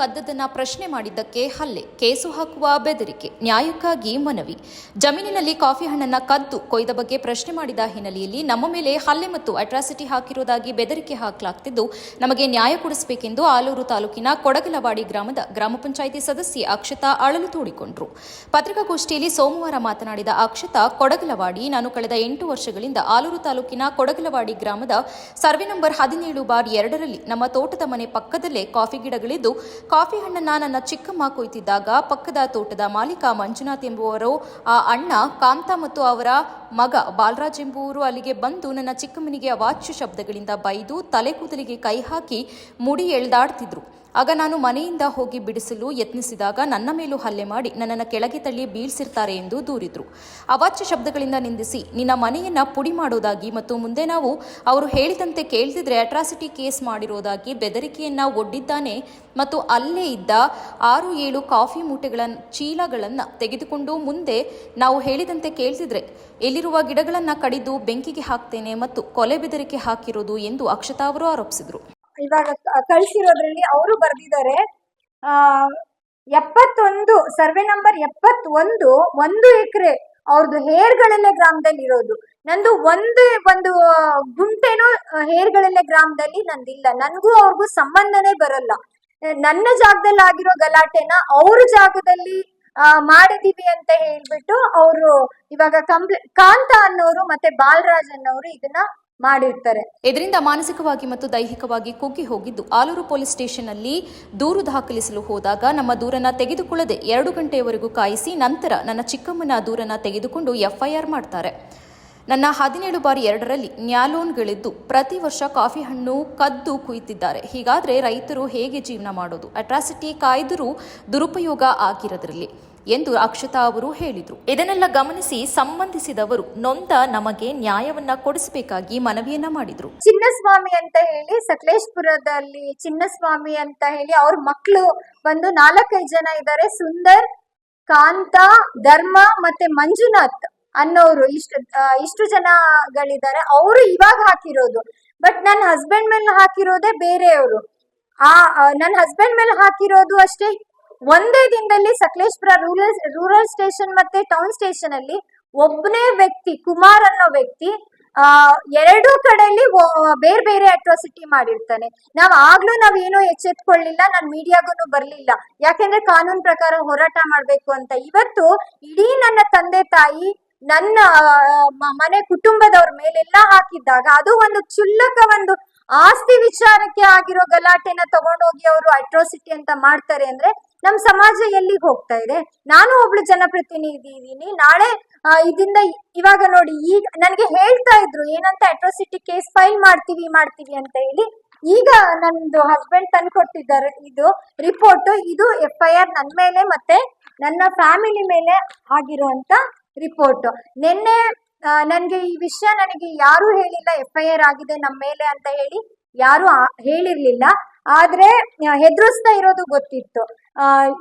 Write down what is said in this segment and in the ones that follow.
ಕದ್ದದನ್ನ ಪ್ರಶ್ನೆ ಮಾಡಿದ್ದಕ್ಕೆ ಹಲ್ಲೆ. ಕೇಸು ಹಾಕುವ ಬೆದರಿಕೆ. ನ್ಯಾಯಕ್ಕಾಗಿ ಮನವಿ. ಜಮೀನಿನಲ್ಲಿ ಕಾಫಿ ಹಣ್ಣನ್ನ ಕದ್ದು ಕೊಯ್ದ ಬಗ್ಗೆ ಪ್ರಶ್ನೆ ಮಾಡಿದ ಹಿನ್ನೆಲೆಯಲ್ಲಿ ನಮ್ಮ ಮೇಲೆ ಹಲ್ಲೆ ಮತ್ತು ಅಟ್ರಾಸಿಟಿ ಹಾಕಿರುವುದಾಗಿ ಬೆದರಿಕೆ ಹಾಕಲಾಗ್ತಿದ್ದು, ನಮಗೆ ನ್ಯಾಯ ಕೊಡಿಸಬೇಕೆಂದು ಆಲೂರು ತಾಲೂಕಿನ ಕೊಡಗಲವಾಡಿ ಗ್ರಾಮದ ಗ್ರಾಮ ಪಂಚಾಯಿತಿ ಸದಸ್ಯೆ ಅಕ್ಷತಾ ಅಳಲು ತೋಡಿಕೊಂಡರು. ಪತ್ರಿಕಾಗೋಷ್ಠಿಯಲ್ಲಿ ಸೋಮವಾರ ಮಾತನಾಡಿದ ಅಕ್ಷತಾ, ಕೊಡಗಲವಾಡಿ ನಾನು ಕಳೆದ ಎಂಟು ವರ್ಷಗಳಿಂದ ಆಲೂರು ತಾಲೂಕಿನ ಕೊಡಗಲವಾಡಿ ಗ್ರಾಮದ ಸರ್ವೆ ನಂಬರ್ ಹದಿನೇಳು ಬಾರ್ ಎರಡರಲ್ಲಿ ನಮ್ಮ ತೋಟದ ಮನೆ ಪಕ್ಕದಲ್ಲೇ ಕಾಫಿ ಗಿಡಗಳಿದ್ದು ಕಾಫಿ ಹಣ್ಣನ್ನ ನನ್ನ ಚಿಕ್ಕಮ್ಮ ಕೊಯ್ತಿದ್ದಾಗ ಪಕ್ಕದ ತೋಟದ ಮಾಲೀಕ ಮಂಜುನಾಥ್ ಎಂಬುವರು ಆ ಅಣ್ಣ ಕಾಂತ ಮತ್ತು ಅವರ ಮಗ ಬಾಲರಾಜ್ ಎಂಬುವರು ಅಲ್ಲಿಗೆ ಬಂದು ನನ್ನ ಚಿಕ್ಕಮ್ಮನಿಗೆ ಅವಾಚ್ಯ ಶಬ್ದಗಳಿಂದ ಬೈದು ತಲೆ ಕೂದಲಿಗೆ ಕೈ ಹಾಕಿ ಮುಡಿ ಎಳ್ದಾಡ್ತಿದ್ರು. ಆಗ ನಾನು ಮನೆಯಿಂದ ಹೋಗಿ ಬಿಡಿಸಲು ಯತ್ನಿಸಿದಾಗ ನನ್ನ ಮೇಲೂ ಹಲ್ಲೆ ಮಾಡಿ ನನ್ನನ್ನು ಕೆಳಗೆ ತಳ್ಳಿ ಬೀಳ್ಸಿರ್ತಾರೆ ಎಂದು ದೂರಿದ್ರು. ಅವಾಚ್ಯ ಶಬ್ದಗಳಿಂದ ನಿಂದಿಸಿ, ನಿನ್ನ ಮನೆಯನ್ನು ಪುಡಿ ಮಾಡೋದಾಗಿ ಮತ್ತು ಮುಂದೆ ನಾವು ಅವರು ಹೇಳಿದಂತೆ ಕೇಳ್ತಿದ್ರೆ ಅಟ್ರಾಸಿಟಿ ಕೇಸ್ ಮಾಡಿರೋದಾಗಿ ಬೆದರಿಕೆಯನ್ನು ಒಡ್ಡಿದ್ದಾನೆ ಮತ್ತು ಅಲ್ಲೇ ಇದ್ದ ಆರು ಏಳು ಕಾಫಿ ಮೂಟೆಗಳ ಚೀಲಗಳನ್ನು ತೆಗೆದುಕೊಂಡು ಮುಂದೆ ನಾವು ಹೇಳಿದಂತೆ ಕೇಳ್ತಿದ್ರೆ ಎಲ್ಲಿರುವ ಗಿಡಗಳನ್ನು ಕಡಿದು ಬೆಂಕಿಗೆ ಹಾಕ್ತೇನೆ ಮತ್ತು ಕೊಲೆ ಬೆದರಿಕೆ ಹಾಕಿರೋದು ಎಂದು ಅಕ್ಷತಾ ಅವರು ಆರೋಪಿಸಿದರು. ಇವಾಗ ಕಳಿಸಿರೋದ್ರಲ್ಲಿ ಅವರು ಬರ್ದಿದ್ದಾರೆ. ಎಪ್ಪತ್ತೊಂದು, ಸರ್ವೆ ನಂಬರ್ ಎಪ್ಪತ್ತೊಂದು, ಒಂದು ಎಕರೆ ಅವ್ರದ್ದು ಹೇರ್ಗಳಲ್ಲೇ ಗ್ರಾಮದಲ್ಲಿ ಇರೋದು. ನಂದು ಒಂದು ಒಂದು ಗುಂಟೆನೂ ಹೇರ್ಗಳಲ್ಲೇ ಗ್ರಾಮದಲ್ಲಿ ನಂದಿಲ್ಲ. ನನ್ಗೂ ಅವ್ರಿಗೂ ಸಂಬಂಧನೇ ಬರಲ್ಲ. ನನ್ನ ಜಾಗದಲ್ಲಿ ಆಗಿರೋ ಗಲಾಟೆನ ಅವ್ರ ಜಾಗದಲ್ಲಿ ಮಾಡಿದೀವಿ ಅಂತ ಹೇಳ್ಬಿಟ್ಟು ಅವರು ಇವಾಗ ಕಂಪ್ಲೇ, ಕಾಂತ ಅನ್ನೋರು ಮತ್ತೆ ಬಾಲರಾಜ್ ಅನ್ನೋರು ಇದನ್ನ ಮಾಡಿರ್ತಾರೆ. ಇದರಿಂದ ಮಾನಸಿಕವಾಗಿ ಮತ್ತು ದೈಹಿಕವಾಗಿ ಕುಗ್ಗಿ ಹೋಗಿದ್ದು ಆಲೂರು ಪೊಲೀಸ್ ಸ್ಟೇಷನ್ನಲ್ಲಿ ದೂರು ದಾಖಲಿಸಲು ಹೋದಾಗ ನಮ್ಮ ದೂರನ್ನ ತೆಗೆದುಕೊಳ್ಳದೆ ಎರಡು ಗಂಟೆಯವರೆಗೂ ಕಾಯಿಸಿ ನಂತರ ನನ್ನ ಚಿಕ್ಕಮ್ಮನ ದೂರನ್ನ ತೆಗೆದುಕೊಂಡು ಎಫ್ಐಆರ್ ಮಾಡ್ತಾರೆ. ನನ್ನ ಹದಿನೇಳು ಬಾರಿ ಎರಡರಲ್ಲಿ ನ್ಯಾಲೋನ್ಗಳಿದ್ದು ಪ್ರತಿ ವರ್ಷ ಕಾಫಿ ಹಣ್ಣು, ಕದ್ದು ಕುಯ್ತಿದ್ದಾರೆ. ಹೀಗಾದ್ರೆ ರೈತರು ಹೇಗೆ ಜೀವನ ಮಾಡೋದು? ಅಟ್ರಾಸಿಟಿ ಕಾಯ್ದರೂ ದುರುಪಯೋಗ ಆಗಿರೋದ್ರಲ್ಲಿ. ಎಂದು ಅಕ್ಷತಾ ಅವರು ಹೇಳಿದರು. ಇದನ್ನೆಲ್ಲ ಗಮನಿಸಿ ಸಂಬಂಧಿಸಿದವರು ನೊಂದ ನಮಗೆ ನ್ಯಾಯವನ್ನ ಕೊಡಿಸಬೇಕಾಗಿ ಮನವಿಯನ್ನ ಮಾಡಿದ್ರು. ಚಿನ್ನಸ್ವಾಮಿ ಅಂತ ಹೇಳಿ ಸಕಲೇಶ್ಪುರದಲ್ಲಿ ಚಿನ್ನಸ್ವಾಮಿ ಅಂತ ಹೇಳಿ ಅವ್ರ ಮಕ್ಕಳು ಬಂದು ನಾಲ್ಕೈದು ಜನ ಇದ್ದಾರೆ. ಸುಂದರ್ ಕಾಂತ ಧರ್ಮ ಮತ್ತೆ ಮಂಜುನಾಥ್ ಅನ್ನೋರು ಇಷ್ಟು ಇಷ್ಟು ಜನಗಳಿದ್ದಾರೆ. ಅವರು ಇವಾಗ ಹಾಕಿರೋದು. ಬಟ್ ನನ್ನ ಹಸ್ಬೆಂಡ್ ಮೇಲೆ ಹಾಕಿರೋದೇ ಬೇರೆಯವರು. ಆ ಆ, ನನ್ನ ಹಸ್ಬೆಂಡ್ ಮೇಲೆ ಹಾಕಿರೋದು ಅಷ್ಟೇ ಒಂದೇ ದಿನದಲ್ಲಿ ಸಕಲೇಶ್ಪುರ ರೂರಲ್ ರೂರಲ್ ಸ್ಟೇಷನ್ ಮತ್ತೆ ಟೌನ್ ಸ್ಟೇಷನ್ ಅಲ್ಲಿ ಒಬ್ಬನೇ ವ್ಯಕ್ತಿ, ಕುಮಾರ್ ಅನ್ನೋ ವ್ಯಕ್ತಿ, ಆ, ಎರಡೂ ಕಡೆಯಲ್ಲಿ ಬೇರೆ ಬೇರೆ ಅಟ್ರಾಸಿಟಿ ಮಾಡಿರ್ತಾನೆ. ನಾವ್ ಆಗ್ಲೂ ನಾವ್ ಏನೋ ಎಚ್ಚೆತ್ಕೊಳ್ಳಿಲ್ಲ, ನಾನ್ ಮೀಡಿಯಾಗೂ ಬರ್ಲಿಲ್ಲ. ಯಾಕೆಂದ್ರೆ ಕಾನೂನ್ ಪ್ರಕಾರ ಹೋರಾಟ ಮಾಡ್ಬೇಕು ಅಂತ. ಇವತ್ತು ಇಡೀ ನನ್ನ ತಂದೆ ತಾಯಿ, ನನ್ನ ಮನೆ ಕುಟುಂಬದವ್ರ ಮೇಲೆಲ್ಲ ಹಾಕಿದ್ದಾಗ ಅದು ಒಂದು ಕ್ಷುಲ್ಲಕ ಒಂದು ಆಸ್ತಿ ವಿಚಾರಕ್ಕೆ ಆಗಿರೋ ಗಲಾಟೆನ ತಗೊಂಡೋಗಿ ಅವರು ಅಟ್ರೋಸಿಟಿ ಅಂತ ಮಾಡ್ತಾರೆ ಅಂದ್ರೆ ನಮ್ ಸಮಾಜ ಎಲ್ಲಿಗೆ ಹೋಗ್ತಾ ಇದೆ? ನಾನು ಒಬ್ಳು ಜನಪ್ರತಿನಿಧಿ ಇದ್ದೀನಿ ನಾಳೆ ಇದರಿಂದ ಇವಾಗ ನೋಡಿ, ಈಗ ನನಗೆ ಹೇಳ್ತಾ ಇದ್ರು, ಏನಂತ ಅಟ್ರೋಸಿಟಿ ಕೇಸ್ ಫೈಲ್ ಮಾಡ್ತೀವಿ ಮಾಡ್ತೀವಿ ಅಂತ ಹೇಳಿ. ಈಗ ನಂದು ಹಸ್ಬೆಂಡ್ ತಂದು ಕೊಟ್ಟಿದ್ದಾರೆ ಇದು ರಿಪೋರ್ಟ್ ಇದು ಎಫ್ ಐ ಆರ್ ನನ್ನ ಮೇಲೆ ಮತ್ತೆ ನನ್ನ ಫ್ಯಾಮಿಲಿ ಮೇಲೆ ಆಗಿರುವಂತ ರಿಪೋರ್ಟ್ ನಿನ್ನೆ ನನಗೆ ಈ ವಿಷಯ ನನಗೆ ಯಾರು ಹೇಳಿಲ್ಲ ಎಫ್ ಐ ಆರ್ ಆಗಿದೆ ನಮ್ಮ ಮೇಲೆ ಅಂತ ಹೇಳಿ ಯಾರು ಹೇಳಿರ್ಲಿಲ್ಲ. ಆದ್ರೆ ಹೆದರಿಸ್ತಾ ಇರೋದು ಗೊತ್ತಿತ್ತು.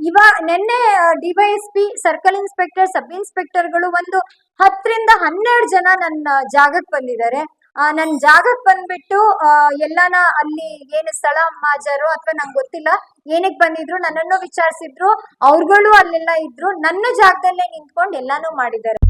ಇವ ನಿನ್ನೆ ಡಿವೈಎಸ್ಪಿ ಸರ್ಕಲ್ ಇನ್ಸ್ಪೆಕ್ಟರ್ ಸಬ್ ಇನ್ಸ್ಪೆಕ್ಟರ್ಗಳು ಒಂದು ಹತ್ತರಿಂದ ಹನ್ನೆರಡು ಜನ ನನ್ನ ಜಾಗಕ್ಕೆ ಬಂದಿದ್ದಾರೆ. ಆ, ನನ್ ಜಾಗಕ್ಕೆ ಬಂದ್ಬಿಟ್ಟು ಎಲ್ಲಾನ ಅಲ್ಲಿ ಏನು ಸ್ಥಳ ಮಾಜರು ಅಥವಾ ನಂಗೆ ಗೊತ್ತಿಲ್ಲ ಏನಕ್ಕೆ ಬಂದಿದ್ರು ನನ್ನನ್ನು ವಿಚಾರಿಸಿದ್ರು ಅವ್ರುಗಳು ಅಲ್ಲೆಲ್ಲ ಇದ್ರು ನನ್ನ ಜಾಗದಲ್ಲೇ ನಿಂತ್ಕೊಂಡು ಎಲ್ಲಾನು ಮಾಡಿದ್ದಾರೆ.